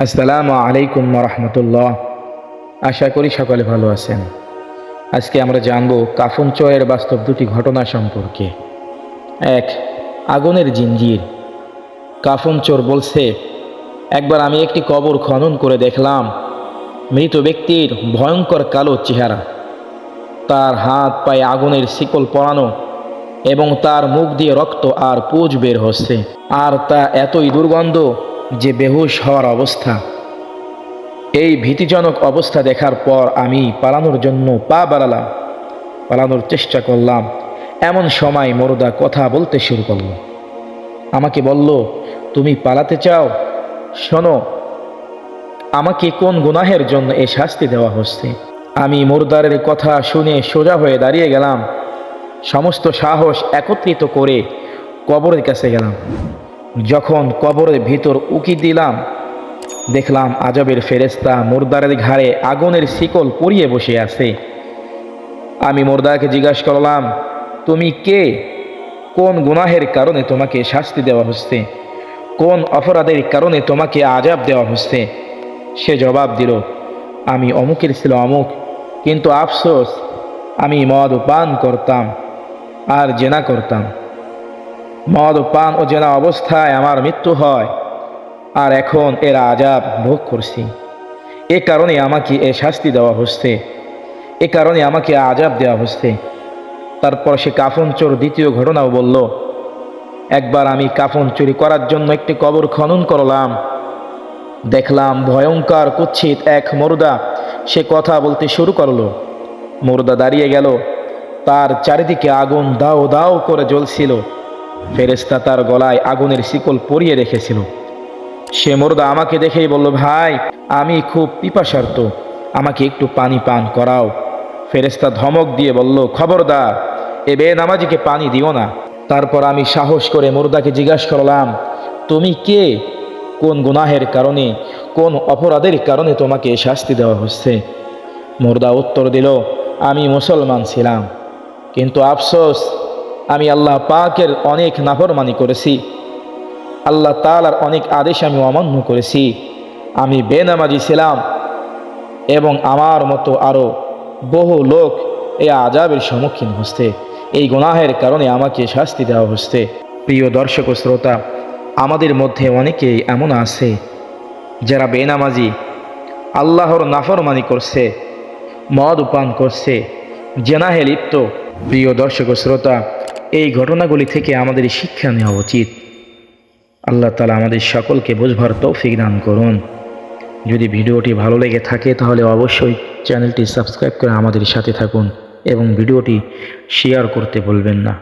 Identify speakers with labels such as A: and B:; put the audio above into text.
A: আসসালামু আলাইকুম রহমতুল্লাহ। আশা করি সকলে ভালো আছেন। আজকে আমরা জানব কাফন চয়ের বাস্তব দুটি ঘটনা সম্পর্কে। এক, আগুনের জিঞ্জির। কাফন চোর বলছে, একবার আমি একটি কবর খনন করে দেখলাম, মৃত ব্যক্তির ভয়ঙ্কর কালো চেহারা। তার হাত পায়ে আগুনের শিকল পরানো এবং তার মুখ দিয়ে রক্ত আর পুজ বের হচ্ছে। আর তা এতই দুর্গন্ধ যে বেহুশ হওয়ার অবস্থা। এই ভীতিজনক অবস্থা দেখার পর আমি পালানোর জন্য পা বাড়ালাম, পালানোর চেষ্টা করলাম। এমন সময় মোরদা কথা বলতে শুরু করল। আমাকে বলল, তুমি পালাতে চাও? শোনো, আমাকে কোন গুনাহের জন্য এ শাস্তি দেওয়া হচ্ছে? আমি মুরদারের কথা শুনে সোজা হয়ে দাঁড়িয়ে গেলাম। সমস্ত সাহস একত্রিত করে কবরের কাছে গেলাম। যখন কবরের ভিতর উকি দিলাম, দেখলাম আজবের ফেরেস্তা মুরদারের ঘাড়ে আগুনের শিকল পরিয়ে বসে আছে। আমি মুরদাকে জিজ্ঞাসা করলাম, তুমি কে? কোন গুনাহের কারণে তোমাকে শাস্তি দেওয়া হচ্ছে? কোন অপরাধের কারণে তোমাকে আজাব দেওয়া হচ্ছে? সে জবাব দিল, আমি অমুকের ছিল অমুক, কিন্তু আফসোস, আমি মদ পান করতাম আর জেনা করতাম। মদ, পান ও জেনা অবস্থায় আমার মৃত্যু হয়। আর এখন এর আজাব ভোগ করছি। এ কারণে আমাকে এ শাস্তি দেওয়া হচ্ছে। এ কারণে আমাকে আজাব দেওয়া হচ্ছে। তারপর সে কাফন চোর দ্বিতীয় ঘটনাও বলল, একবার আমি কাফন চুরি করার জন্য একটি কবর খনন করলাম। দেখলাম ভয়ঙ্কর কুচ্ছিত এক মুর্দা। সে কথা বলতে শুরু করল। মুর্দা দাঁড়িয়ে গেল। তার চারিদিকে আগুন দাও দাও করে জ্বলছিল। ফেরেস্তা তার গলায় আগুনের শিকল পরিয়ে রেখেছিল। সে মুর্দা আমাকে দেখেই বলল, ভাই, আমি খুব পিপাসার্ত। আমাকে একটু পানি পান করাও। ফেরেস্তা ধমক দিয়ে বলল, খবরদার, এ বেনামাজিকে পানি দিও না। তারপর আমি সাহস করে মুর্দাকে জিজ্ঞাসা করলাম, তুমি কে? কোন গুনাহের কারণে, কোন অপরাধের কারণে তোমাকে শাস্তি দেওয়া হচ্ছে? মুর্দা উত্তর দিল, আমি মুসলমান ছিলাম। কিন্তু আফসোস আমি আল্লাহ পাকের অনেক নাফরমানি করেছি। আল্লাহ তালার অনেক আদেশ আমি অমান্য করেছি। আমি বেনামাজি ছিলাম এবং আমার মতো আরও বহু লোক এই আজাবের সম্মুখীন হচ্ছে। এই গুনাহের কারণে আমাকে শাস্তি দেওয়া হচ্ছে। প্রিয় দর্শক শ্রোতা, আমাদের মধ্যে অনেকেই এমন আছে যারা বেনামাজি, আল্লাহর নাফরমানি করছে, মদ পান করছে, জেনাহে লিপ্ত। প্রিয় দর্শক শ্রোতা এই ঘটনাগুলি থেকে আমাদের শিক্ষা নেওয়া উচিত। আল্লাহ তালা আমাদের সকলকে বোঝবার তৌফিক দান করুন। যদি ভিডিওটি ভালো লেগে থাকে, তাহলে অবশ্যই চ্যানেলটি সাবস্ক্রাইব করে আমাদের সাথে থাকুন এবং ভিডিওটি শেয়ার করতে বলবেন না।